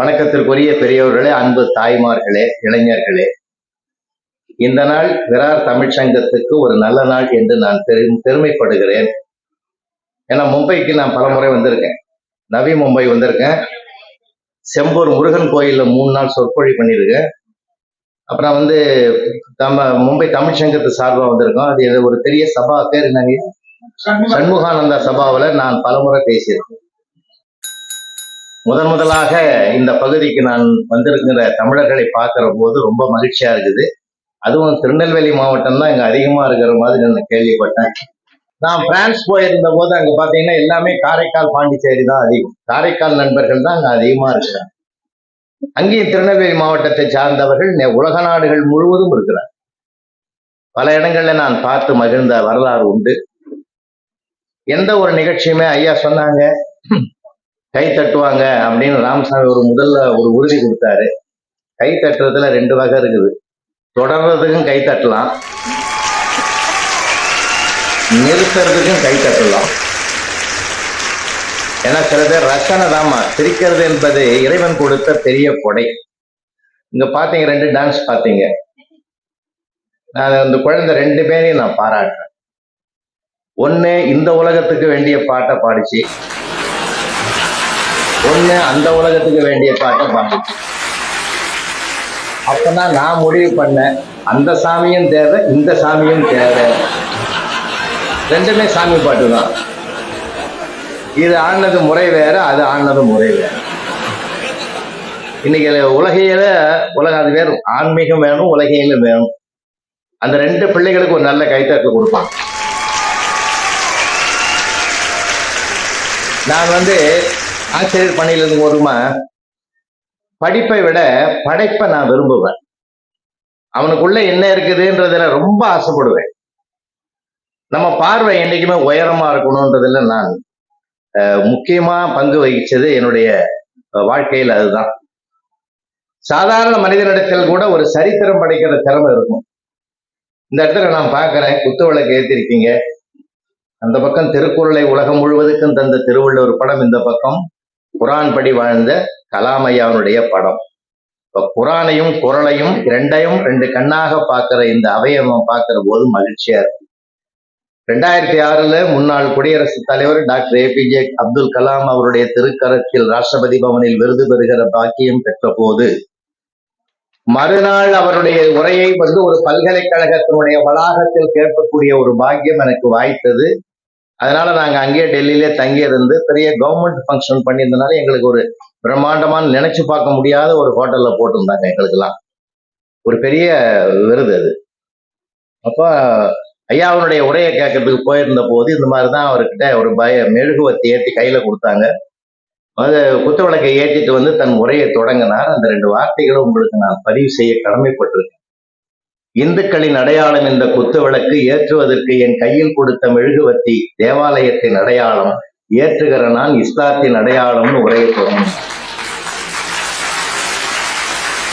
வணக்கத்திற்குரிய பெரியவர்களே அன்பு தாய்மார்களே இளைஞர்களே. இந்த நாள் விரார் தமிழ்ச் சங்கத்துக்கு ஒரு நல்ல நாள் என்று நான் பெரு பெருமைப்படுகிறேன். ஏன்னா மும்பைக்கு நான் பலமுறை வந்திருக்கேன். நவி மும்பை வந்திருக்கேன். செம்பூர் முருகன் கோயில்ல மூணு நாள் சொற்பொழி பண்ணியிருக்கேன். அப்புறம் வந்து நம்ம மும்பை தமிழ் சங்கத்து சார்பாக வந்திருக்கோம். அது ஒரு பெரிய சபா பேர் என்னங்க? சண்முகானந்தா சபாவில் நான் பலமுறை பேசியிருக்கேன். முதன் முதலாக இந்த பகுதிக்கு நான் வந்திருக்கிற தமிழர்களை பார்க்குற போது ரொம்ப மகிழ்ச்சியா இருக்குது. அதுவும் திருநெல்வேலி மாவட்டம் தான் இங்க அதிகமா இருக்கிற மாதிரி நான் கேள்விப்பட்டேன். நான் பிரான்ஸ் போயிருந்த போது அங்க பாத்தீங்கன்னா எல்லாமே காரைக்கால் பாண்டிச்சேரி தான் அதிகம். காரைக்கால் நண்பர்கள் தான் அங்க அதிகமா இருக்கிறாங்க. அங்கேயும் திருநெல்வேலி மாவட்டத்தை சார்ந்தவர்கள் உலக நாடுகள் முழுவதும் இருக்கிறார் பல இடங்கள்ல நான் பார்த்து மகிழ்ந்த வரலாறு உண்டு. எந்த ஒரு நிகழ்ச்சியுமே ஐயா சொன்னாங்க. கை தட்டுவாங்க அப்படின்னு ராமசாமி ஒரு முதல்ல ஒரு உறுதி கொடுத்தாரு. கை தட்டுறதுல ரெண்டு வகை இருக்குது. தொடர்றதுக்கும் கை தட்டலாம். நிறுத்துறதுக்கும் கை தட்டலாம். ஏன்னா சில பேர் ரசனை தாமா சிரிக்கிறது என்பது இறைவன் கொடுத்த பெரிய கொடை. இங்க பாத்தீங்க ரெண்டு டான்ஸ் பாத்தீங்க. நான் அந்த குழந்தை ரெண்டு பேரையும் நான் பாராட்டுறேன். ஒண்ணு இந்த உலகத்துக்கு வேண்டிய பாட்டை பாடிச்சு. ஒண்ணு அந்த உலகத்துக்கு வேண்டிய பாட்டை பாடிச்சு அப்பதான் நான் முடிவு பண்ணேன் அந்த சாமியும் தேவை இந்த சாமியும் தேவை. ரெண்டுமே சாமி பாட்டு தான். இது ஆடினது முறை வேற அது ஆடினது முறை வேற. இன்னைக்கு உலகையில உலக அது வேறு ஆன்மீகம் வேணும் உலகையிலும் வேணும். அந்த ரெண்டு பிள்ளைகளுக்கு ஒரு நல்ல கைத்தட்டு கொடுப்பான் நான் வந்து ஆசிரியர் பணியிலிருந்து இருந்து போதுமா? படிப்பை விட படைப்பை நான் விரும்புவேன். அவனுக்குள்ள என்ன இருக்குதுன்றதுல ரொம்ப ஆசைப்படுவேன். நம்ம பார்வை என்னைக்குமே உயரமா இருக்கணும்ன்றதுல நான் அஹ், முக்கியமா பங்கு வகிச்சது என்னுடைய வாழ்க்கையில் அதுதான். சாதாரண மனிதனிடத்தில் கூட ஒரு சரித்திரம் படைக்கிற திறமை இருக்கும். இந்த இடத்துல நான் பார்க்குறேன் குத்து விளக்கு ஏற்றிருக்கீங்க அந்த பக்கம் திருக்குறளை உலகம் முழுவதுக்கும் தந்த திருவள்ளுவர் படம் இந்த பக்கம். குரான் படி வாழ்ந்த கலாமையாவுடைய படம். இப்ப குரானையும் குரலையும் இரண்டையும் ரெண்டு கண்ணாக பார்க்கிற இந்த அவயவம் பார்க்கிற போது மகிழ்ச்சியா இருக்கு. ரெண்டாயிரத்தி ஆறுல முன்னாள் குடியரசுத் தலைவர் டாக்டர் ஏபிஜே அப்துல் கலாம் அவருடைய திருக்கரத்தில் ராஷ்டிரபதி பவனில் விருது பெறுகிற பாக்கியம் பெற்ற போது மறுநாள் அவருடைய உரையை வந்து ஒரு பல்கலைக்கழகத்தினுடைய வளாகத்தில் கேட்கக்கூடிய ஒரு பாக்கியம் எனக்கு வாய்த்தது. அதனால நாங்க அங்கேயே டெல்லியிலே தங்கி இருந்து பெரிய கவர்மெண்ட் ஃபங்க்ஷன் பண்ணியிருந்தனால எங்களுக்கு ஒரு பிரம்மாண்டமான நினைச்சு பார்க்க முடியாத ஒரு ஹோட்டல்ல போட்டிருந்தாங்க எங்களுக்கெல்லாம். ஒரு பெரிய விருது அது. அப்போ ஐயா அவனுடைய உரையை கேட்கறதுக்கு போயிருந்த போது இந்த மாதிரி தான் அவர்கிட்ட ஒரு பய மெழுகுவத்தை ஏற்றி கையில கொடுத்தாங்க. அது குத்து விளக்கை ஏற்றிட்டு வந்து தன் உரையை தொடங்கினார். அந்த ரெண்டு வார்த்தைகளும் உங்களுக்கு நான் பதிவு செய்ய கடமைப்பட்டிருக்கேன். இந்துக்களின் அடையாளம் இந்த குத்து விளக்கு ஏற்றுவதற்கு என் கையில் கொடுத்த மெழுகுவத்தி தேவாலயத்தின் அடையாளம் ஏற்றுகிற நான் இஸ்லாத்தின் அடையாளம்னு உரைய தொடங்கினேன்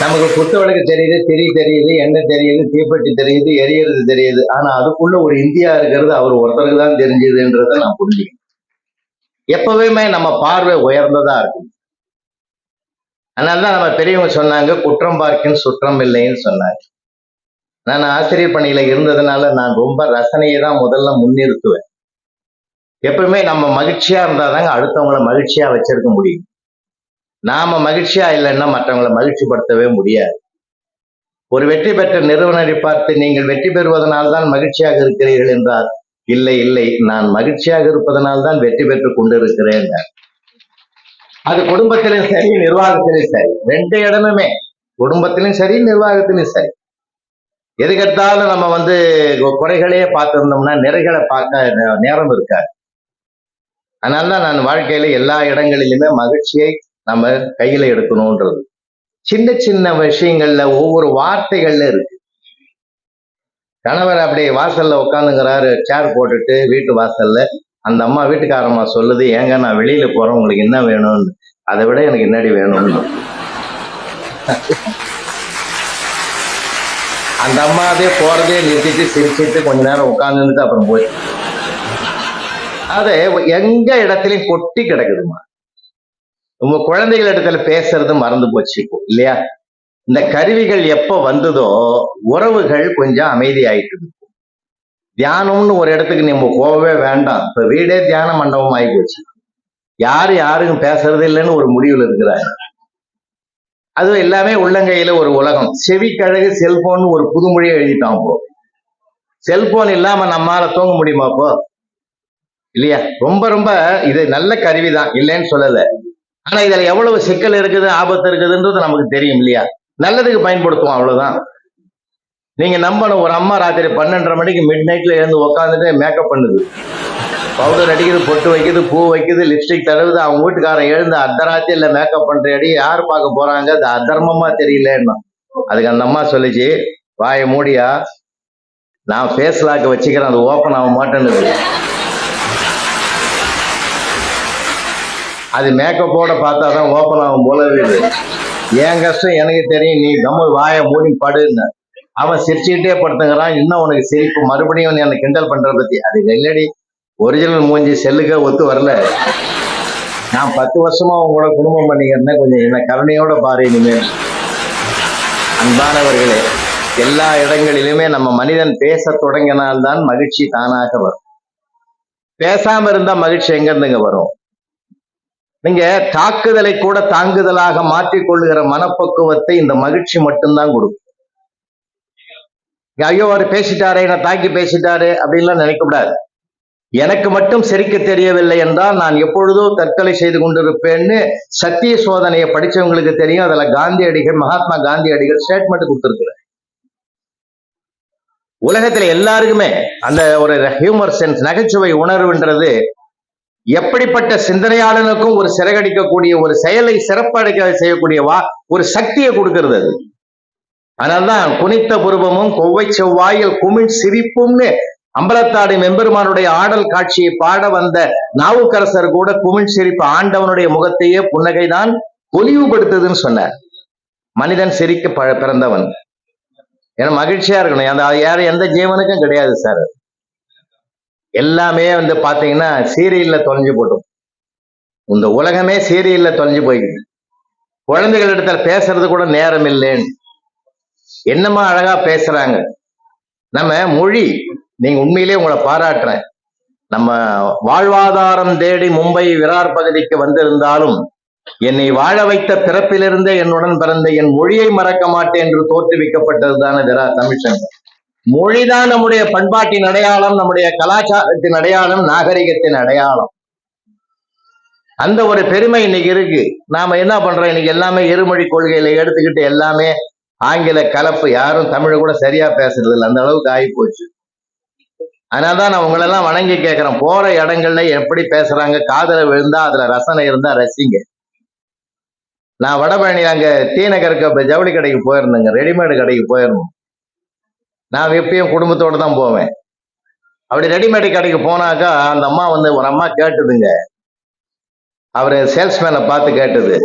நமக்கு குத்து விளக்கு தெரியுது திரி தெரியுது எண்ணெய் தெரியுது தீப்பெட்டி தெரியுது எரியறது தெரியுது. ஆனா அதுக்குள்ள ஒரு இந்தியா இருக்கிறது அவர் ஒருத்தருக்கு தான் தெரிஞ்சதுன்றதை நான் புரிஞ்சுக்கணும். எப்பவுமே நம்ம பார்வை உயர்ந்ததா இருக்கும். அதனாலதான் நம்ம பெரியவங்க சொன்னாங்க குற்றம் பார்க்கின் சுற்றம் இல்லைன்னு சொன்னாங்க. நான் ஆசிரியர் பணியில இருந்ததுனால நான் ரொம்ப ரசனையை தான் முதல்ல முன்னிறுத்துவேன். எப்பவுமே நம்ம மகிழ்ச்சியா இருந்தாதாங்க அடுத்தவங்களை மகிழ்ச்சியா வச்சிருக்க முடியும். நாம மகிழ்ச்சியா இல்லைன்னா மற்றவங்களை மகிழ்ச்சிப்படுத்தவே முடியாது. ஒரு வெற்றி பெற்ற நிறுவனரை பார்த்து நீங்கள் வெற்றி பெறுவதனால் தான் மகிழ்ச்சியாக இருக்கிறீர்கள் என்றார் இல்லை இல்லை நான் மகிழ்ச்சியாக இருப்பதனால் தான் வெற்றி பெற்றுக் கொண்டிருக்கிறேன். அது குடும்பத்திலும் சரி நிர்வாகத்திலும் சரி. ரெண்டு இடமுமே குடும்பத்திலும் சரி நிர்வாகத்திலும் சரி. எதுக்கெடுத்தாலும் நம்ம வந்து குறைகளே பார்த்துருந்தோம்னா நிறைகளை பார்க்க நேரம் இருக்காது. அதனாலதான் நான் வாழ்க்கையில எல்லா இடங்களிலுமே மகிழ்ச்சியை நம்ம கையில எடுக்கணும்ன்றது சின்ன சின்ன விஷயங்கள்ல ஒவ்வொரு வார்த்தைகள்ல இருக்கு. கணவர் அப்படியே வாசல்ல உட்காந்துங்கிறாரு சேர் போட்டுட்டு வீட்டு வாசல்ல. அந்த அம்மா வீட்டுக்காரம்மா சொல்லுது ஏங்க நான் வெளியில போறேன் உங்களுக்கு என்ன வேணும்னு? அதை விட எனக்கு என்னடி வேணும்னு. அந்த அம்மா அதே போறதே நிறுத்திட்டு சிரிச்சிட்டு கொஞ்ச நேரம் உட்காந்துட்டு அப்புறம் போய். அது எங்க இடத்துலயும் கொட்டி கிடக்குதுமா உங்க குழந்தைகள் இடத்துல பேசுறது மறந்து போச்சு இல்லையா? இந்த கருவிகள் எப்ப வந்ததோ உறவுகள் கொஞ்சம் அமைதியாயிட்டு தியானம்னு ஒரு இடத்துக்கு நம்ம போகவே வேண்டாம். இப்ப வீடே தியான மண்டபம் ஆகி போச்சு. யாரு யாருக்கும் பேசுறது இல்லைன்னு ஒரு முடிவுல இருக்கிறாங்க அதுவும் எல்லாமே உள்ளங்கையில ஒரு உலகம். செவிக்கழகு செல்போன் ஒரு புதுமொழியை எழுதிட்டோம் இப்போ. செல்போன் இல்லாம நம்மால தூங்க முடியுமா இப்போ? இல்லையா? ரொம்ப ரொம்ப இது நல்ல கருவி தான் இல்லைன்னு சொல்லல. ஆனா இதுல எவ்வளவு சிக்கல் இருக்குது ஆபத்து இருக்குதுன்றது நமக்கு தெரியும் இல்லையா? நல்லதுக்கு பயன்படுத்துவோம் அவ்வளவுதான். நீங்க நம்பணும் ஒரு அம்மா ராத்திரி பன்னெண்டரை மணிக்கு மிட் நைட்ல எழுந்து உக்காந்துட்டு மேக்கப் பண்ணுது. பவுடர் அடிக்குது பொட்டு வைக்குது பூ வைக்குது லிப்ஸ்டிக் தடவுது. அவங்க வீட்டுக்காரன் எழுந்து அர்த்தராத்திரில மேக்கப் பண்ற அடி யார் பார்க்க போறாங்க? அது அதர்மமா தெரியலன்னா. அதுக்கு அந்த அம்மா சொல்லிச்சு வாயை மூடியா. நான் ஃபேஸ் லாக் வச்சுக்கிறேன். அது ஓப்பன் ஆக மாட்டேன்னு அது மேக்கப்போட பார்த்தா தான் ஓப்பன் ஆகும் போலவே என் கஷ்டம்? எனக்கு தெரியும். நீ நம்ம வாயை மூடி படுன்னு. அவன் சிரிச்சுக்கிட்டே படுத்துங்கிறான் இன்னும் உனக்கு சிரிப்பு. மறுபடியும் என்னை கிண்டல் பண்ற பத்தி. அது இல்லடி ஒரிஜினல் மூஞ்சி செல்லுக்க ஒத்து வரல. நான் பத்து வருஷமா உங்களோட குடும்பம் பண்ணிக்கிறேன் கொஞ்சம் என்ன கருணையோட பாரு இனிமேல் அன்பானவர்களே எல்லா இடங்களிலுமே நம்ம மனிதன் பேச தொடங்கினால்தான் மகிழ்ச்சி தானாக வரும். பேசாம இருந்தா மகிழ்ச்சி எங்கிருந்துங்க வரும்? நீங்க தாக்குதலை கூட தாங்குதலாக மாற்றிக்கொள்ளுகிற மனப்பக்குவத்தை இந்த மகிழ்ச்சி மட்டும்தான் கொடுக்கும். ஐயோ அவர் பேசிட்டாரே நான் தாக்கி பேசிட்டாரு அப்படின்லாம் நினைக்க கூடாது எனக்கு மட்டும் சிரிக்க தெரியவில்லை என்றால் நான் எப்பொழுதோ தற்கொலை செய்து கொண்டிருப்பேன்னு சத்திய சோதனையை படிச்சவங்களுக்கு தெரியும். அதுல காந்தியடிகள் மகாத்மா காந்தியடிகள் ஸ்டேட்மெண்ட் கொடுத்திருக்கிறார். உலகத்துல எல்லாருக்குமே அந்த ஒரு ஹியூமர் சென்ஸ் நகைச்சுவை உணர்வுன்றது எப்படிப்பட்ட சிந்தனையாளனுக்கும் ஒரு சிறகடிக்கக்கூடிய ஒரு செயலை சிறப்படைக்க செய்யக்கூடிய வா ஒரு சக்தியை கொடுக்கிறது அது. அதனால்தான் குனித்த புருவமும் கொவ்வை செவ்வாயில் குமிழ் சிரிப்பும்னு அம்பலத்தாடி மெம்பெருமானுடைய ஆடல் காட்சியை பாட வந்த நாவுக்கரசர் கூட குமிழ் சிரிப்பு ஆண்டவனுடைய முகத்தையே புன்னகைதான் பொலிவுபடுத்துதுன்னு சொன்னார். மனிதன் சிரிக்க ப- பிறந்தவன். ஏன்னா மகிழ்ச்சியா இருக்கணும். அந்த யாரும் எந்த ஜீவனுக்கும் கிடையாது சார் எல்லாமே வந்து பாத்தீங்கன்னா சீரியல்ல தொலைஞ்சு போட்டோம். இந்த உலகமே சீரியல்ல தொலைஞ்சு போய்க்குது குழந்தைகள் இடத்துல பேசுறது கூட நேரம் இல்லைன்னு. என்னமா அழகா பேசுறாங்க. நம்ம மொழி நீங்க உண்மையிலேயே உங்களை பாராட்டுறேன். நம்ம வாழ்வாதாரம் தேடி மும்பை விரார் பகுதிக்கு வந்திருந்தாலும் என்னை வாழ வைத்த பிறப்பிலிருந்தே என்னுடன் பிறந்த என் மொழியை மறக்க மாட்டேன் என்று தோற்றுவிக்கப்பட்டதுதான விரா தமிழ்ச்சங்கம். மொழிதான் நம்முடைய பண்பாட்டின் அடையாளம் நம்முடைய கலாச்சாரத்தின் அடையாளம் நாகரிகத்தின் அடையாளம். அந்த ஒரு பெருமை இன்னைக்கு இருக்கு. நாம என்ன பண்றோம்? இன்னைக்கு எல்லாமே இருமொழி கொள்கையில எடுத்துக்கிட்டு எல்லாமே ஆங்கில கலப்பு யாரும் தமிழை கூட சரியா பேசுறது இல்லை அந்த அளவுக்கு ஆகி போச்சு அதனால தான் நான் உங்களெல்லாம் வணங்கி கேட்குறேன் போற இடங்கள்ல எப்படி பேசுறாங்க? காதல விழுந்தா அதுல ரசனை இருந்தா ரசிங்க. நான் வடபழனி அங்க டி நகருக்கு ஜவுளி கடைக்கு போயிருந்தேங்க. ரெடிமேடு கடைக்கு போயிருந்தோம். நான் எப்பயும் குடும்பத்தோடு தான் போவேன். அப்படி ரெடிமேடு கடைக்கு போனாக்கா அந்த அம்மா வந்து ஒரு அம்மா கேட்டுதுங்க. அவர் சேல்ஸ்மேனை பார்த்து கேட்டது.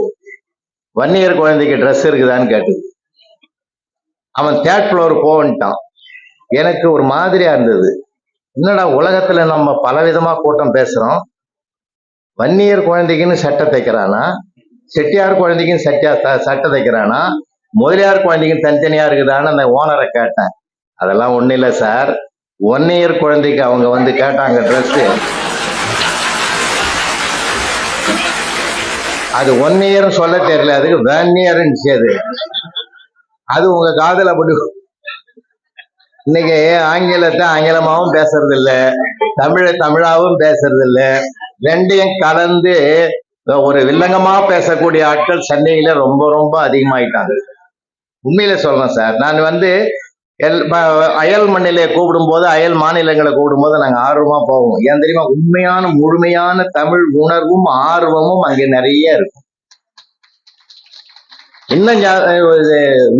வன்னியர் குழந்தைக்கு ட்ரெஸ் இருக்குதான்னு கேட்டது. அவன் தேர்ட் ஃப்ளோர் போன்ட்டான். எனக்கு ஒரு மாதிரியா இருந்தது. என்னடா உலகத்துல நம்ம பலவிதமா கூட்டம் பேசுறோம்? வன்னியர் குழந்தைக்குன்னு சட்டை தைக்கிறானா? செட்டியார் குழந்தைக்குன்னு சட்டியா சட்டை தைக்கிறானா? முதலியார் குழந்தைக்குன்னு தனித்தனியா இருக்குதான்னு அந்த ஓனரை கேட்டேன். அதெல்லாம் ஒன்றும் இல்லை சார். ஒன் இயர் குழந்தைக்கு அவங்க வந்து கேட்டாங்க ட்ரெஸ் அது ஒன் இயர் சொல்ல தெரியல. அதுக்கு வேன் இயர்னுச்சு அது அது உங்க காதல அப்படி இன்னைக்கு ஆங்கிலத்தை ஆங்கிலமாவும் பேசுறது இல்ல தமிழை தமிழாவும் பேசுறது இல்ல ரெண்டையும் கலந்து ஒரு வில்லங்கமா பேசக்கூடிய ஆட்கள் சென்னையில ரொம்ப ரொம்ப அதிகமாயிட்டாங்க. உண்மையில சொல்றேன் சார் நான் வந்து எல் அயல் மண்ணிலே கூப்பிடும் போது அயல் மாநிலங்களை கூப்பிடும் போது நாங்க ஆர்வமா போவோம். ஏன் தெரியுமா? உண்மையான முழுமையான தமிழ் உணர்வும் ஆர்வமும் அங்க நிறைய இருக்கும். இன்னும்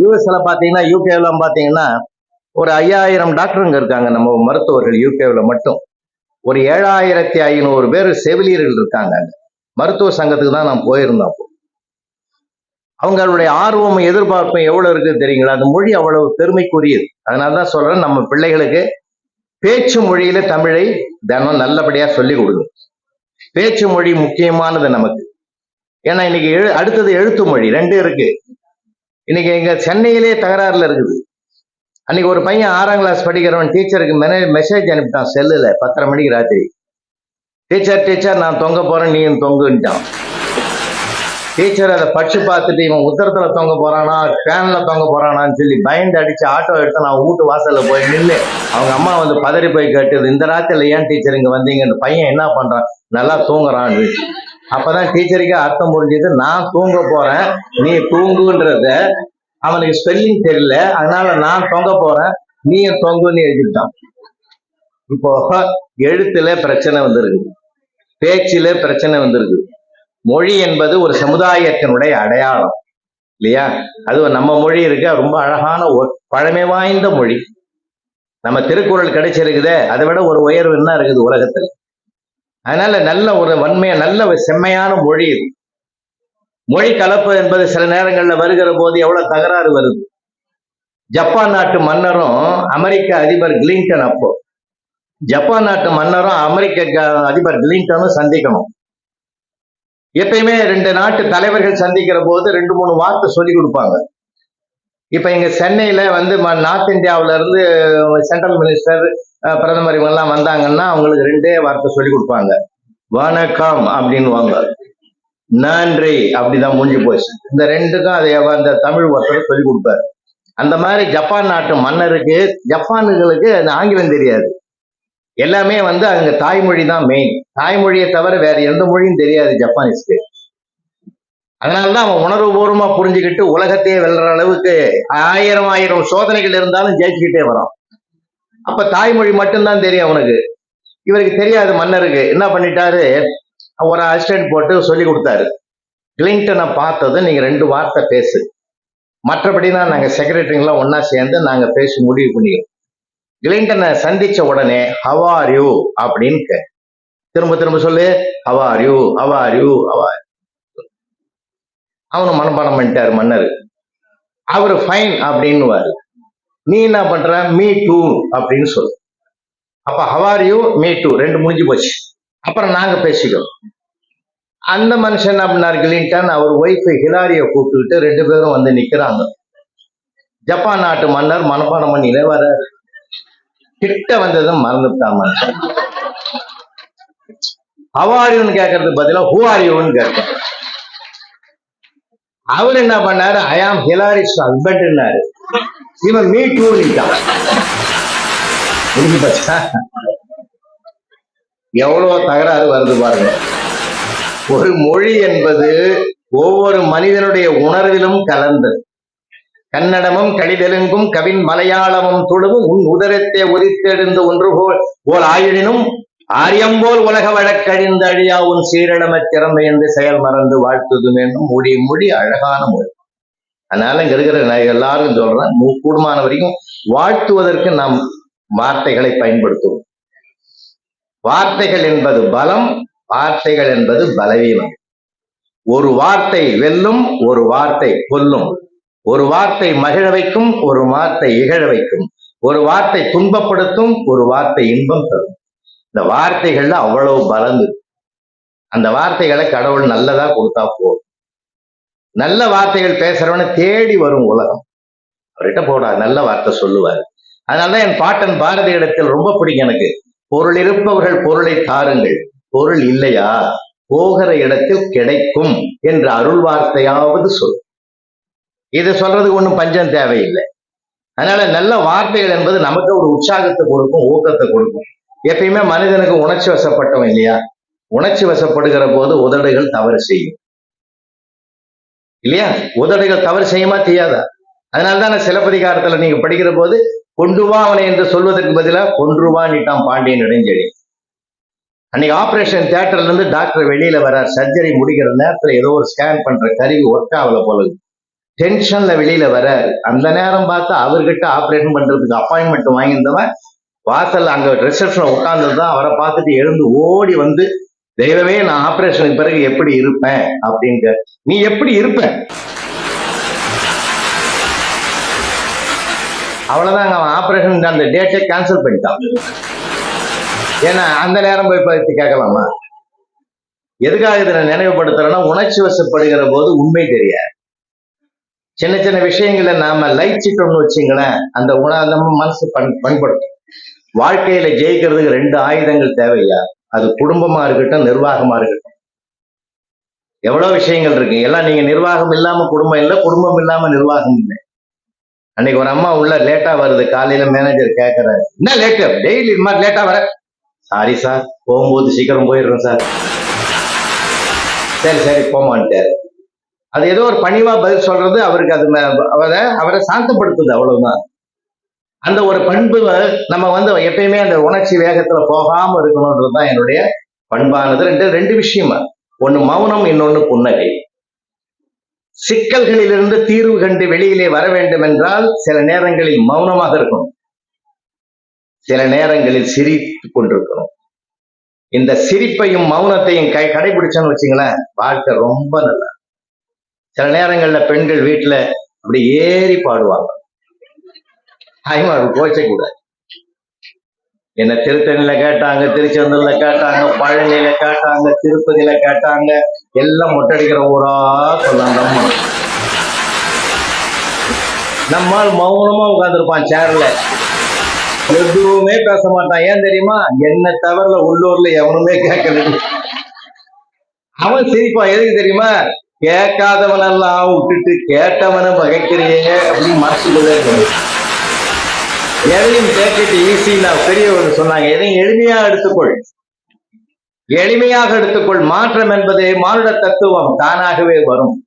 யூஎஸ்ல பாத்தீங்கன்னா யூகேல பாத்தீங்கன்னா ஒரு ஐயாயிரம் டாக்டருங்க இருக்காங்க. நம்ம மருத்துவர்கள் யூகேவில் மட்டும். ஒரு ஏழாயிரத்தி ஐநூறு பேர் செவிலியர்கள் இருக்காங்க மருத்துவ சங்கத்துக்கு தான் நான் போயிருந்தோம் அப்போ. அவங்களுடைய ஆர்வமும் எதிர்பார்ப்பும் எவ்வளவு இருக்கு தெரியுங்களா? அந்த மொழி அவ்வளவு பெருமைக்குரியது. அதனால தான் சொல்றேன் நம்ம பிள்ளைகளுக்கு பேச்சு மொழியில தமிழை தினம் நல்லபடியா சொல்லி கொடுங்க பேச்சு மொழி முக்கியமானது நமக்கு. ஏன்னா இன்னைக்கு எழு அடுத்தது எழுத்து மொழி ரெண்டு இருக்கு. இன்னைக்கு எங்க சென்னையிலே தகராறுல இருக்குது. அன்னைக்கு ஒரு பையன் ஆறாம் கிளாஸ் படிக்கிறவன் டீச்சருக்கு மெசேஜ் அனுப்பிட்டான் செல்லுல பத்தரை மணிக்கு ராத்திரி. டீச்சர் டீச்சர் நான் தொங்க போறேன் நீயும் தொங்குன்ட்டான். டீச்சர் அதை படிச்சு பார்த்துட்டு இவன் உத்தரத்துல தொங்க போறானா ஃபேன்ல தொங்க போறானான்னு சொல்லி பயந்து அடிச்சு ஆட்டோ எடுத்து நான் வீட்டு வாசல்ல போய் நின்று அவங்க அம்மா வந்து பதறி போய் கேட்டது இந்த ராத்திரில ஏன் டீச்சர் இங்க வந்தீங்கன்னு? பையன் என்ன பண்றான்? நல்லா தூங்குறான் அப்பதான் டீச்சருக்கே அர்த்தம் புரிஞ்சது நான் தூங்க போறேன் நீ தூங்குன்றத அவனுக்கு ஸ்பெல்லிங் தெரியல. அதனால நான் தொங்க போறேன். நீயும் தொங்குன்னு எழுதிட்டான். இப்போ எழுத்துல பிரச்சனை வந்திருக்கு. பேச்சில பிரச்சனை வந்திருக்கு. மொழி என்பது ஒரு சமுதாயத்தினுடைய அடையாளம். இல்லையா? அது நம்ம மொழி இருக்கு. ரொம்ப அழகான பழமை வாய்ந்த மொழி. நம்ம திருக்குறள் கிடைச்சிருக்குதே. அதை விட ஒரு உயர்வு என்ன இருக்குது உலகத்துல? அதனால நல்ல ஒரு வன்மையா நல்ல ஒரு செம்மையான மொழி இது. மொழி கலப்பு என்பது சில நேரங்களில் வருகிற போது எவ்வளவு தகராறு வருது. ஜப்பான் நாட்டு மன்னரும் அமெரிக்க அதிபர் கிளின்டன் அப்போ. ஜப்பான் நாட்டு மன்னரும் அமெரிக்க அதிபர் கிளின்டனும் சந்திக்கணும். எப்பயுமே ரெண்டு நாட்டு தலைவர்கள் சந்திக்கிற போது ரெண்டு மூணு வார்த்தை சொல்லி கொடுப்பாங்க. இப்ப இங்க சென்னையில வந்து ம- நார்த் இந்தியாவுல இருந்து சென்ட்ரல் மினிஸ்டர் பிரதமர் இவங்க எல்லாம் வந்தாங்கன்னா அவங்களுக்கு ரெண்டே வார்த்தை சொல்லி கொடுப்பாங்க. வணக்கம் அப்படின்னுவாங்க. நன்றி. அப்படிதான் முடிஞ்சு போச்சு. இந்த ரெண்டுக்கும் அதை அந்த தமிழ் ஒருத்தர் சொல்லி கொடுப்பாரு. அந்த மாதிரி ஜப்பான் நாட்டு மன்னருக்கு ஜப்பானுகளுக்கு அந்த ஆங்கிலம் தெரியாது. எல்லாமே வந்து அங்க தாய்மொழி தான் மெயின் தாய்மொழியை தவிர வேற எந்த மொழியும் தெரியாது ஜப்பானீஸ்க்கு. அதனாலதான் அவன் உணர்வுபூர்வமா புரிஞ்சுக்கிட்டு உலகத்தையே வெல்ற அளவுக்கு ஆயிரம் ஆயிரம் சோதனைகள் இருந்தாலும் ஜெயிச்சுக்கிட்டே வரான். அப்ப தாய்மொழி மட்டும்தான் தெரியும் அவனுக்கு. இவருக்கு தெரியாது மன்னருக்கு. என்ன பண்ணிட்டாரு? ஒரு அசிஸ்டன்ட் போட்டு சொல்லி கொடுத்தாரு. கிளிங்டனை பார்த்ததும் நீங்க ரெண்டு வார்த்தை பேசு. மற்றபடினா நாங்க செக்ரட்டரிங்கெல்லாம் ஒன்றா சேர்ந்து நாங்க பேசி முடிவு பண்ணிக்கிறோம். கிளிண்டனை சந்திச்ச உடனே ஹவார் யூ அப்படின்னு கே- திரும்ப திரும்ப சொல்லு how are you how are you how are அவனு மனப்பாடம் பண்ணிட்டாரு மன்னர். அவரு ஃபைன் அப்படின்னுவாரு. நீ என்ன பண்ற? மீ டூ அப்படின்னு சொல்லு. அப்ப ஹவார் யூ மீ டூ ரெண்டு முடிஞ்சு போச்சு. அப்புறம் நாங்க பேசிக்கிறோம். அந்த மனுஷன் என்ன பண்ணார் கிளின்டன்? அவர் ஒய்ஃபு ஹிலாரிய கூப்பிட்டுக்கிட்டு ரெண்டு பேரும் வந்து நிக்கிறாங்க. ஜப்பான் நாட்டு மன்னர் மனப்பாடம் பண்ணினே வர கிட்ட வந்ததும் மறந்துட்டான் மனுஷன். ஹவாரியூன்னு கேட்கறது பதிலா ஹூ கேட்கும் அவர் என்ன பண்ணாரு? ஐ ஆம் ஹிலாரிஸ் ஹஸ்பண்ட்னாரு இவன் மீ டூ நிட்டான் எவ்வளோ தகராறு வருது பாருங்க. ஒரு மொழி என்பது ஒவ்வொரு மனிதனுடைய உணர்விலும் கலந்தது கன்னடமும் கடிதெலுங்கும் கவின் மலையாளமும் துழுவும் உன் உதரத்தை உதித்தெழுந்து ஒன்று போல் போல் ஆயினும் ஆரியம்போல் உலக வழக்கழிந்து அழியா உன் சீரடமச் திறமை என்று செயல் மறந்து வாழ்த்துது வேண்டும் மொழி மொழி அழகான மொழி. அதனால இங்க இருக்கிற நான் எல்லாரும் சொல்றேன் கூடுமான வரைக்கும் வாழ்த்துவதற்கு நாம் வார்த்தைகளை பயன்படுத்துவோம். வார்த்தைகள் என்பது பலம் வார்த்தைகள் என்பது பலவீனம். ஒரு வார்த்தை வெல்லும் ஒரு வார்த்தை கொல்லும். ஒரு வார்த்தை மகிழ வைக்கும் ஒரு வார்த்தை இகழ வைக்கும். ஒரு வார்த்தை துன்பப்படுத்தும் ஒரு வார்த்தை இன்பம் தரும். இந்த வார்த்தைகள்ல அவ்வளவு பலம் அந்த வார்த்தைகளை கடவுள் நல்லதா கொடுத்தா போதும். நல்ல வார்த்தைகள் பேசுறவனை தேடி வரும் உலகம். அவர்கிட்ட போடா நல்ல வார்த்தை சொல்லுவார். அதனாலதான் என் பாட்டன் பாரதி இடத்தில் ரொம்ப பிடிக்கும் எனக்கு. பொருள் இருப்பவர்கள் பொருளை தாருங்கள். பொருள் இல்லையா? போகிற இடத்தில் கிடைக்கும் என்ற அருள் வார்த்தையாவது சொல். இதை சொல்றதுக்கு ஒன்றும் பஞ்சம் தேவையில்லை. அதனால நல்ல வார்த்தைகள் என்பது நமக்கு ஒரு உற்சாகத்தை கொடுக்கும் ஊக்கத்தை கொடுக்கும். எப்பயுமே மனிதனுக்கு உணர்ச்சி வசப்பட்டவன் இல்லையா? உணர்ச்சி வசப்படுகிற போது உதடுகள் தவறு செய்யும். இல்லையா? உதடுகள் தவறு செய்யுமா? செய்யாதா? அதனால்தான் சிலப்பதிகாரத்துல நீங்க படிக்கிற போது கொண்டு வா அவனை என்று சொல்வதற்கு பதிலா கொன்று வா பாண்டியன் இடைஞ்செழி அன்னைக்கு ஆபரேஷன் தியேட்டர்ல இருந்து டாக்டர் வெளியில வரார் சர்ஜரி முடிக்கிற நேரத்துல ஏதோ ஒரு ஸ்கேன் பண்ற கருவி ஒர்க் ஆகல போல டென்ஷன்ல வெளியில வராரு அந்த நேரம் பார்த்து அவர்கிட்ட ஆபரேஷன் பண்றதுக்கு அப்பாயின்மெண்ட் வாங்கியிருந்தவன் வாசல்ல அங்க ரிசப்ஷன் உட்கார்ந்துதான் அவரை பார்த்துட்டு எழுந்து ஓடி வந்து தெய்வமே நான் ஆபரேஷனுக்கு பிறகு எப்படி இருப்பேன்? அப்படிங்க நீ எப்படி இருப்ப? அவ்வளவுதாங்க அவன் ஆபரேஷன் அந்த டேட்டை கேன்சல் பண்ணிட்டான். ஏன்னா அந்த நேரம் போய் பார்த்து கேட்கலாமா? எதுக்காக இதை நினைவுபடுத்துறேன்னா உணர்ச்சி வசப்படுகிற போது உண்மை தெரியாது. சின்ன சின்ன விஷயங்களை நாம லைச்சிட்டோம்னு வச்சுங்களேன் அந்த உண மனசு பண் பண்படுத்தும். வாழ்க்கையில ஜெயிக்கிறதுக்கு ரெண்டு ஆயுதங்கள் தேவையா? அது குடும்பமா இருக்கட்டும் நிர்வாகமா இருக்கட்டும். எவ்வளவு விஷயங்கள் இருக்கு? எல்லாம் நீங்க நிர்வாகம் இல்லாம குடும்பம் இல்லை குடும்பம் இல்லாம நிர்வாகம் இல்லை. அன்னைக்கு ஒரு அம்மா உள்ள லேட்டா வருது. காலையில மேனேஜர் கேட்கறாரு என்ன லேட்டு டெய்லி இது மாதிரி லேட்டா வர? சாரி சார் போகும்போது சீக்கிரம் போயிடுறோம் சார் சரி சரி போமான்ட்டாரு. அது ஏதோ ஒரு பணிவா பதில் சொல்றது அவருக்கு அது அவரை அவரை சாந்தப்படுத்துது அவ்வளவுதான். அந்த ஒரு பண்பு நம்ம வந்து எப்பயுமே அந்த உணர்ச்சி வேகத்துல போகாம இருக்கணும்ன்றது தான் என்னுடைய பண்பானது. ரெண்டு ரெண்டு விஷயமா. ஒன்னு மௌனம் இன்னொன்னு புன்னகை. சிக்கல்களிலிருந்து தீர்வு கண்டு வெளியிலே வர வேண்டும் என்றால் சில நேரங்களில் மௌனமாக இருக்கணும். சில நேரங்களில் சிரித்து கொண்டிருக்கணும். இந்த சிரிப்பையும் மௌனத்தையும் கை கடைபிடிச்சோன்னு வச்சுங்களேன் வாழ்க்கை ரொம்ப நல்லா சில நேரங்கள்ல பெண்கள் வீட்டுல அப்படி ஏறி பாடுவாங்க. தாய்மார்கள் கோச்ச என்ன திருத்தணியில கேட்டாங்க திருச்செந்தூர்ல கேட்டாங்க பழனியில கேட்டாங்க திருப்பதியில கேட்டாங்க எல்லாம் மொட்டடிக்கிற ஊரா சொல்லாங்க நம்மால் மௌனமா உட்காந்துருப்பான் சேர்ல எதுவுமே பேச மாட்டான். ஏன் தெரியுமா? என்ன தவிர உள்ளூர்ல எவனுமே கேட்கல. அவன் சிரிப்பான் எதுக்கு தெரியுமா? கேட்காதவனெல்லாம் விட்டுட்டு கேட்டவனை பகைக்கிறீங்க அப்படின்னு மனசுக்குள்ளே எதையும் கேட்டுட்டு ஈஸின்னா பெரியவர்கள் சொன்னாங்க. எதையும் எளிமையா எடுத்துக்கொள். எளிமையாக எடுத்துக்கொள். மாற்றம் என்பது மானுட தத்துவம். தானாகவே வரும்.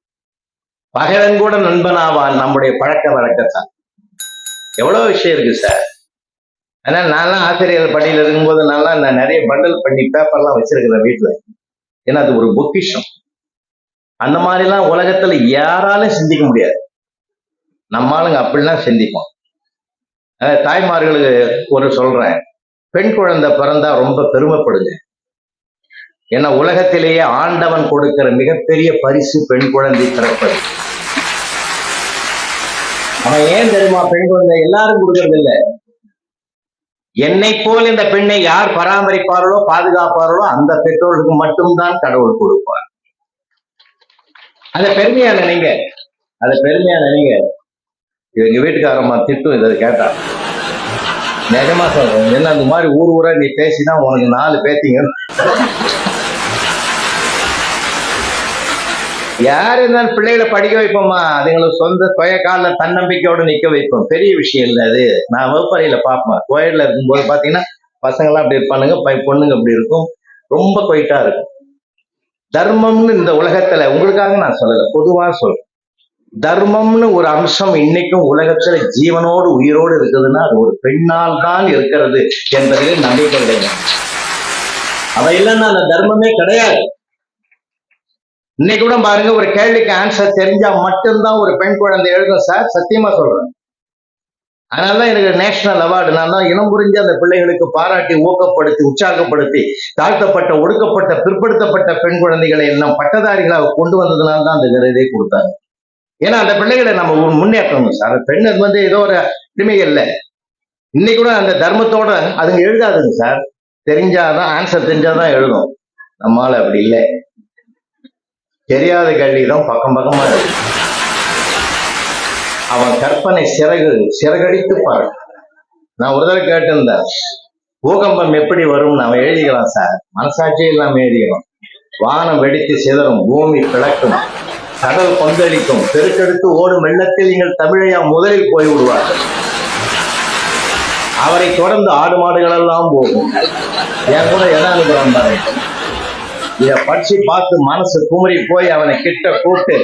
பகலங்கூட நண்பனாவான் நம்முடைய பழக்க வழக்கத்தான். எவ்வளவு விஷயம் இருக்கு சார் ஆனா நான்லாம் ஆசிரியர் பணியில இருக்கும்போது நான்லாம் நான் நிறைய பண்டல் பண்ணி பேப்பர்லாம் வச்சிருக்கிறேன் வீட்டுல ஏன்னா அது ஒரு பொக்கிஷம். அந்த மாதிரிலாம் உலகத்துல யாராலும் சிந்திக்க முடியாது. நம்மளுங்க அப்படிலாம் சிந்திப்போம். தாய்மார்களுக்கு ஒரு சொல்றேன். பெண் குழந்தை பிறந்தா ரொம்ப பெருமைப்படுங்க ஏன்னா உலகத்திலேயே ஆண்டவன் கொடுக்கிற மிகப்பெரிய பரிசு பெண் குழந்தை பிறப்பது. அவன் ஏன் தெரியுமா பெண் குழந்தை எல்லாரும் கொடுக்கறது இல்ல என்னை போல் இந்த பெண்ணை யார் பராமரிப்பார்களோ பாதுகாப்பார்களோ அந்த பெற்றோர்களுக்கு மட்டும்தான் கடவுள் கொடுப்பார். அதை பெருமையா நினைங்க. அதை பெருமையா நினைங்க. இது வீட்டுக்காரம்மா திட்டும் இதை கேட்டா. நிஜமா சொல்றேன் என்ன அந்த மாதிரி ஊர் ஊரா நீ பேசினா உனக்கு நாலு பேத்திங்க. யார் இருந்தாலும் பிள்ளைகளை படிக்க வைப்போம்மா. அதுங்களை சொந்த தொய காலில் தன்னம்பிக்கையோட நிற்க வைப்போம். பெரிய விஷயம் இல்லை அது. நான் வகுப்பறையில் பார்ப்பேன். கோயிலில் இருக்கும்போது பார்த்தீங்கன்னா பசங்களாம் அப்படி இருப்பானுங்க பை- பொண்ணுங்க அப்படி இருக்கும். ரொம்ப கொயிட்டா இருக்கும். தர்மம்னு இந்த உலகத்துல உங்களுக்காக நான் சொல்லல பொதுவா சொல்றேன். தர்மம்னு ஒரு அம்சம் இன்னைக்கும் உலகத்துல ஜீவனோடு உயிரோடு இருக்குதுன்னா அது ஒரு பெண்ணால் தான் இருக்கிறது என்பதில் நம்பிக்கை கிடையாது அவ இல்லைன்னா அந்த தர்மமே கிடையாது. இன்னைக்கு கூட பாருங்க ஒரு கேள்விக்கு ஆன்சர் தெரிஞ்சா மட்டும்தான் ஒரு பெண் குழந்தை எழுதும். சார் சத்தியமா சொல்றேன். அதனாலதான் எனக்கு நேஷனல் அவார்டு நான் தான் இனம் புரிஞ்ச அந்த பிள்ளைகளுக்கு பாராட்டி ஊக்கப்படுத்தி உற்சாகப்படுத்தி தாழ்த்தப்பட்ட ஒடுக்கப்பட்ட பிற்படுத்தப்பட்ட பெண் குழந்தைகளை எல்லாம் பட்டதாரிகளாக கொண்டு வந்ததுனால தான் அந்த விருதை கொடுத்தாங்க. ஏன்னா அந்த பிள்ளைகளை நம்ம முன்னேற்றணும் சார். பெண் அது வந்து ஏதோ ஒரு உரிமை இல்லை. இன்னைக்கு கூட அந்த தர்மத்தோட அதுங்க எழுதாதுங்க சார். தெரிஞ்சாதான் ஆன்சர் தெரிஞ்சாதான் எழுதும். நம்மால அப்படி இல்லை. தெரியாத கேள்வி தான் பக்கம் பக்கமா இருக்கு. அவன் கற்பனை சிறகு சிறகடித்து பாரு. நான் ஒரு தடவை கேட்டிருந்தேன். பூகம்பம் எப்படி வரும்னு அவன் எழுதிக்கலாம் சார். மனசாட்சியே இல்லாம எழுதிக்கலாம் வானம் வெடித்து சிதறும் பூமி பிளக்கும். கடல் பங்களிக்கும். பெருக்கெடுத்து ஓடும் வெள்ளத்தில் நீங்கள் தமிழையா முதலில் போய் விடுவார்கள் அவரை தொடர்ந்து ஆடு மாடுகள் எல்லாம் போகும். என் கூட இடம் அனுப்புறான் பாருங்க படிச்சு பார்த்து மனசு குமரி போய் அவனை கிட்ட கூட்டு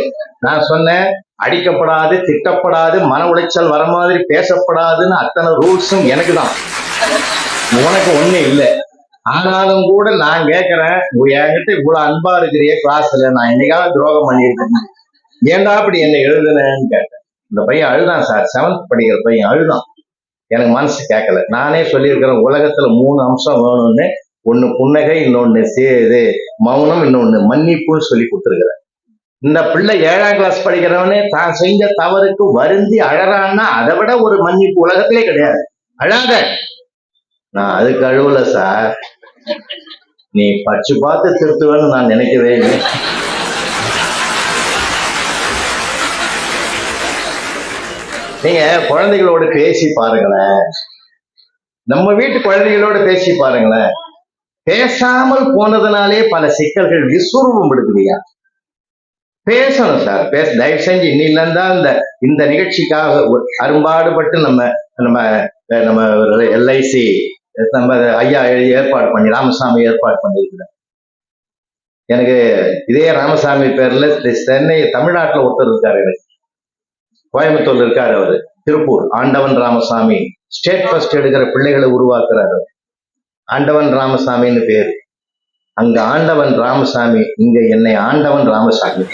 நான் சொன்னேன் அடிக்கப்படாது திட்டப்படாது மன உளைச்சல் வர மாதிரி பேசப்படாதுன்னு அத்தனை ரூல்ஸும் எனக்கு தான் உனக்கு ஒண்ணு இல்லை. ஆனாலும் கூட நான் கேட்கிறேன் என்கிட்ட இவ்வளவு அன்பா இருக்கிறிய கிளாஸ்ல நான் என்னைக்காவது துரோகம் பண்ணியிருக்கேன். ஏன்டா அப்படி என்ன எழுதுனேன்னு கேட்டேன். இந்த பையன் அழுதான் சார் செவன்த் படிக்கிற பையன் அழுதான். எனக்கு மனசு கேட்கல நானே சொல்லியிருக்கிறேன் உலகத்துல மூணு அம்சம் வேணும்னு ஒண்ணு புன்னகை இன்னொன்னு சே இது மௌனம் இன்னொன்னு மன்னிப்புன்னு சொல்லி கொடுத்துருக்கிறேன். இந்த பிள்ளை ஏழாம் கிளாஸ் படிக்கிறவனே தான் செஞ்ச தவறுக்கு வருந்தி அழறான்னா அதை விட ஒரு மன்னிப்பு உலகத்திலே கிடையாது. அழாத. நான் அதுக்கு அழுவல சார் நீ படிச்சு பார்த்து திருத்துவேன்னு நான் நினைக்கவே இல்லை நீங்க குழந்தைகளோட பேசி பாருங்களேன் நம்ம வீட்டு குழந்தைகளோட பேசி பாருங்களேன் பேசாமல் போனதுனாலே பல சிக்கல்கள் விஸ்வரூபம் எடுக்குதுயா பேசணும் சார் பேச தயவு செஞ்சு இன்னில இருந்தா இந்த இந்த நிகழ்ச்சிக்காக ஒரு அரும்பாடுபட்டு நம்ம நம்ம நம்ம எல்ஐசி நம்ம ஐயா ஏற்பாடு பண்ணி ராமசாமி ஏற்பாடு பண்ணியிருக்கிறேன் எனக்கு இதே ராமசாமி பேர்ல சென்னை தமிழ்நாட்டுல ஒருத்தர் இருக்காரு எனக்கு. கோயம்புத்தூர்ல இருக்காரு அவரு. திருப்பூர் ஆண்டவன் ராமசாமி. ஸ்டேட் ஃபர்ஸ்ட் எடுக்கிற பிள்ளைகளை உருவாக்குறாரு ஆண்டவன் ராமசாமின்னு பேர். அங்க ஆண்டவன் ராமசாமி இங்க என்னை ஆண்டவன் ராமசாமி.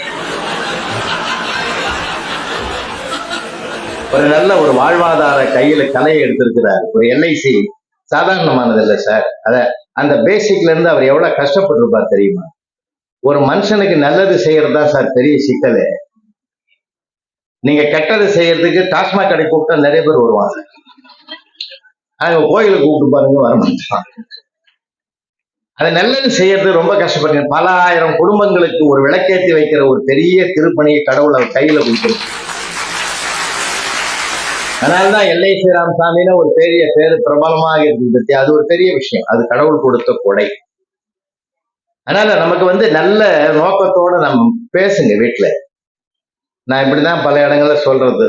ஒரு நல்ல ஒரு வாழ்வாதார கையில கலையை எடுத்திருக்கிறார். ஒரு எல்ஐசி சாதாரணமானது இல்லை சார். அத அந்த பேசிக்ல இருந்து அவர் எவ்வளவு கஷ்டப்பட்டிருப்பார் தெரியுமா? ஒரு மனுஷனுக்கு நல்லது செய்யறதா சார் பெரிய சிக்கல். நீங்க கெட்டது செய்யறதுக்கு டாஸ்மாக் கடை கூப்பிட்டா நிறைய பேர் வருவாங்க. அங்க கோயிலுக்கு கூப்பிட்டு பாருங்க வர மாட்டான் அது நல்லது செய்யறது ரொம்ப கஷ்டப்படுங்க பல ஆயிரம் குடும்பங்களுக்கு ஒரு விளக்கேற்றி வைக்கிற ஒரு பெரிய திருப்பணியை கடவுள் அவர் கையில கொடுத்துருக்கு அதனாலதான் எல்ஐ ஸ்ரீராமசாமின்னு ஒரு பெரிய பேரு பிரபலமாக இருந்தது அது ஒரு பெரிய விஷயம். அது கடவுள் கொடுத்த கொடை. அதனால நமக்கு வந்து நல்ல நோக்கத்தோட நம்ம பேசுங்க வீட்டுல நான் இப்படிதான் பல இடங்கள்ல சொல்றது.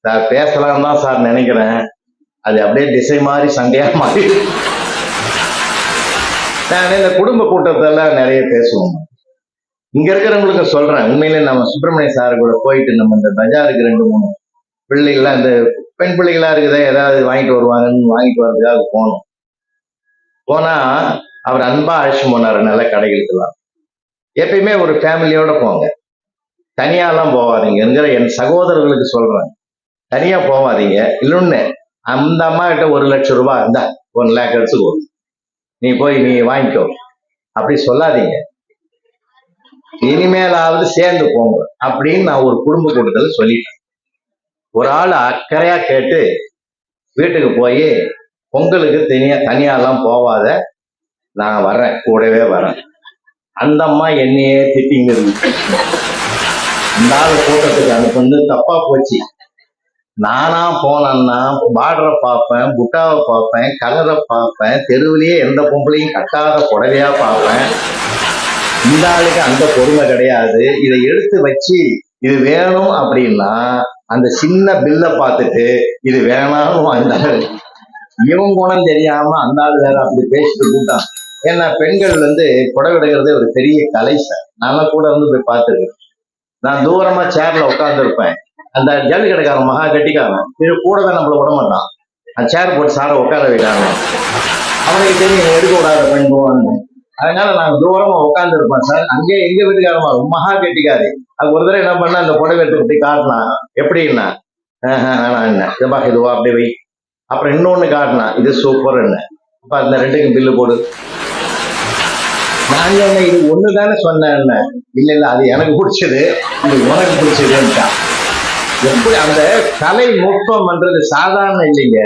சார் பேசலாம் தான் சார் நினைக்கிறேன். அது அப்படியே திசை மாறி சண்டையா மாறி. நான் இந்த குடும்ப கூட்டத்தெல்லாம் நிறைய பேசுவோம். இங்க இருக்கிறவங்களுக்கு சொல்றேன். உண்மையிலே நம்ம சுப்பிரமணிய சார் கூட போயிட்டு நம்ம இந்த பஜாருக்கு ரெண்டு மூணு பிள்ளைகள்லாம் இந்த பெண் பிள்ளைகளா இருக்குதா ஏதாவது வாங்கிட்டு வருவாங்கன்னு வாங்கிட்டு வர்றதுக்காக போனோம். போனா அவர் அன்பா அழைச்சு போனார் நல்ல கடைகளுக்கெல்லாம். எப்பயுமே ஒரு ஃபேமிலியோட போங்க. தனியாலாம் போகாதீங்கிற என் சகோதரர்களுக்கு சொல்றேன். தனியா போகாதீங்க. இல்லைன்னு அந்த அம்மா கிட்ட ஒரு லட்சம் ரூபாய் இருந்தா ஒன் லேக் எடுத்துக்கோ நீ போய் நீ வாங்கிக்கோ. அப்படி சொல்லாதீங்க. இனிமேலாவது சேர்ந்து போங்க. அப்படின்னு நான் ஒரு குடும்ப கூட்டத்தில் சொல்லிட்டேன். ஒரு ஆள் அக்கறையா கேட்டு வீட்டுக்கு போய் பொங்கலுக்கு தனியா தனியாலாம் போவாத நான் வரேன் கூடவே வரேன் அந்த அம்மா என்னையே திட்டிங்க இந்த ஆள் கூட்டத்துக்கு அனுப்புனது தப்பா போச்சு. நானா போனேன்னா பார்டரை பார்ப்பேன் புட்டாவை பார்ப்பேன் கலரை பார்ப்பேன் தெருவிலேயே எந்த பொம்பளையும் கட்டாத புடவையா பார்ப்பேன் இந்த ஆளுக்கு அந்த பொறுமை கிடையாது. இதை எடுத்து வச்சு இது வேணும் அப்படின்னா அந்த சின்ன பில்ல பார்த்துட்டு இது வேணாலும் அந்த இவன் குணம் தெரியாம அந்த ஆள் வேற அப்படி பேசிட்டு கூட்டான் ஏன்னா பெண்கள் வந்து புடவை எடுக்கிறது ஒரு பெரிய கலை சார். நான்லாம் கூட இருந்து போய் பார்த்துருக்கேன். நான் தூரமா சேர்ல உட்காந்துருப்பேன் அந்த ஜல்லி கடைக்காரன் மகா கட்டிக்காரன் இது கூடவே நம்மள விட மாட்டான். அந்த சேர் போட்டு சாரை உட்கார வைக்கிறாங்க அவனுக்கு தெரியும் எடுக்க விடாத பெண் அதனால நான் தூரமா உட்கார்ந்து இருப்பேன் சார். அங்கே எங்க வீட்டுக்காரமா மகா கெட்டிக்காரு. அது ஒரு தடவை என்ன பண்ண அந்த புடவை எடுத்துக்கிட்டு காட்டினா எப்படின்னா வேணாம் என்ன? இதுபா இதுவா அப்படியே வை. அப்புறம் இன்னொன்னு காட்டினா இது சூப்பர் என்ன அப்ப அந்த ரெண்டுக்கும் பில்லு போடு. நான் என்ன இது ஒண்ணு தானே சொன்னேன் என்ன இல்ல இல்ல அது எனக்கு பிடிச்சது. இது உனக்கு பிடிச்சதுன்ட்டான். எப்படி அந்த கலை நுட்பம் பண்றது சாதாரண இல்லைங்க.